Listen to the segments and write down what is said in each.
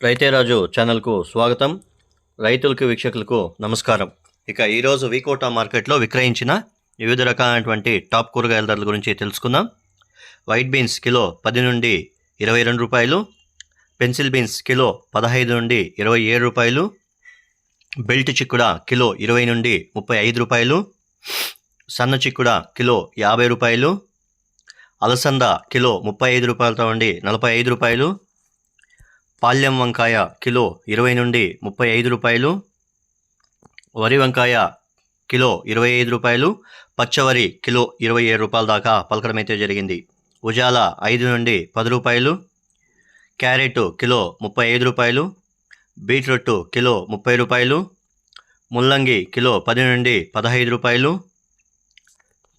రైతేరాజు ఛానల్కు స్వాగతం. రైతులకు వీక్షకులకు నమస్కారం. ఇక ఈరోజు వీకోటా మార్కెట్లో విక్రయించిన వివిధ రకాలైనటువంటి టాప్ కూరగాయల ధరల గురించి తెలుసుకుందాం. వైట్ బీన్స్ కిలో పది నుండి ఇరవై రెండు రూపాయలు పెన్సిల్ బీన్స్ కిలో పదహైదు నుండి ఇరవై ఏడు రూపాయలు బెల్ట్ చిక్కుడ కిలో ఇరవై నుండి ముప్పై ఐదు రూపాయలు సన్న చిక్కుడ కిలో యాభై రూపాయలు అలసంద కిలో ముప్పై ఐదు రూపాయలతో ఉండి నలభై ఐదు రూపాయలు పాల్యం వంకాయ కిలో ఇరవై నుండి ముప్పై ఐదు రూపాయలు వరి వంకాయ కిలో ఇరవై ఐదు రూపాయలు పచ్చవరి కిలో ఇరవై ఏడు రూపాయల దాకా పలకడం అయితే జరిగింది. ఉజాల ఐదు నుండి పది రూపాయలు క్యారెట్ కిలో ముప్పై ఐదు రూపాయలు బీట్రూట్ కిలో ముప్పై రూపాయలు ముల్లంగి కిలో పది నుండి పదహైదు రూపాయలు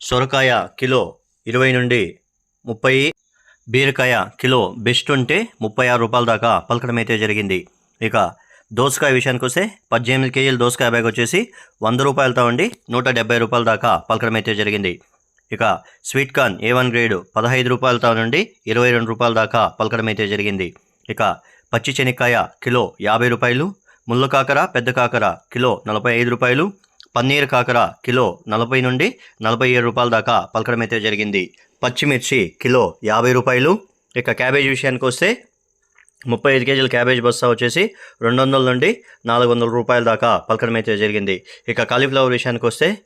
సొరకాయ కిలో ఇరవై నుండి ముప్పై బీరకాయ కిలో బెస్ట్ ఉంటే ముప్పై ఆరు రూపాయల దాకా పలకడం అయితే జరిగింది. ఇక దోసకాయ విషయానికి వస్తే పద్దెనిమిది కేజీల దోసకాయ బ్యాగ్ వచ్చేసి వంద రూపాయలతో ఉండి నూట డెబ్బై రూపాయల దాకా పలకడం అయితే జరిగింది. ఇక sweet corn A one grade పదహైదు రూపాయలతో నుండి ఇరవై రెండు రూపాయల దాకా పలకడం అయితే జరిగింది. ఇక పచ్చి శనక్కాయ కిలో యాభై రూపాయలు ముళ్ళ కాకర పెద్ద కాకర కిలో నలభై ఐదు రూపాయలు పన్నీర్ కాకర కిలో నలభై నుండి నలభై ఏడు రూపాయల దాకా పలకడం అయితే జరిగింది. పచ్చిమిర్చి కిలో యాభై రూపాయలు. ఇక క్యాబేజ్ విషయానికి వస్తే ముప్పై ఐదు కేజీల క్యాబేజ్ బస్తా వచ్చేసి రెండు వందల నుండి నాలుగు వందల రూపాయల దాకా పలకడం అయితే జరిగింది. ఇక కాలీఫ్లవర్ విషయానికి వస్తే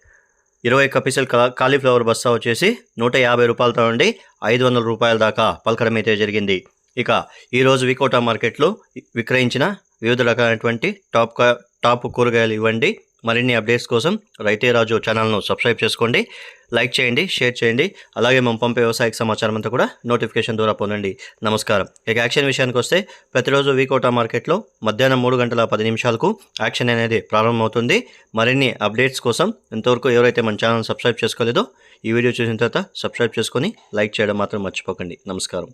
ఇరవై ఒక్క పీసుల కాలీఫ్లవర్ బస్తా వచ్చేసి నూట యాభై రూపాయలతో నుండి ఐదు వందల రూపాయల దాకా పలకడం అయితే జరిగింది. ఇక ఈరోజు వికోటా మార్కెట్లో విక్రయించిన వివిధ రకాలైనటువంటి టాప్ కా- టాప్ కూరగాయలు ఇవ్వండి. మరిన్ని అప్డేట్స్ కోసం రైతే రాజు ఛానల్ను సబ్స్క్రైబ్ చేసుకోండి లైక్ చేయండి షేర్ చేయండి. అలాగే మేము పంపే వ్యవసాయక సమాచారం అంతా కూడా నోటిఫికేషన్ ద్వారా పొందండి. నమస్కారం. ఇక యాక్షన్ విషయానికి వస్తే ప్రతిరోజు వీకోటా మార్కెట్లో మధ్యాహ్నం మూడు గంటల పది నిమిషాలకు యాక్షన్ అనేది ప్రారంభమవుతుంది. మరిన్ని అప్డేట్స్ కోసం ఇంతవరకు ఎవరైతే మన ఛానల్ సబ్స్క్రైబ్ చేసుకోలేదో ఈ వీడియో చూసిన తర్వాత సబ్స్క్రైబ్ చేసుకొని లైక్ చేయడం మాత్రం మర్చిపోకండి. నమస్కారం.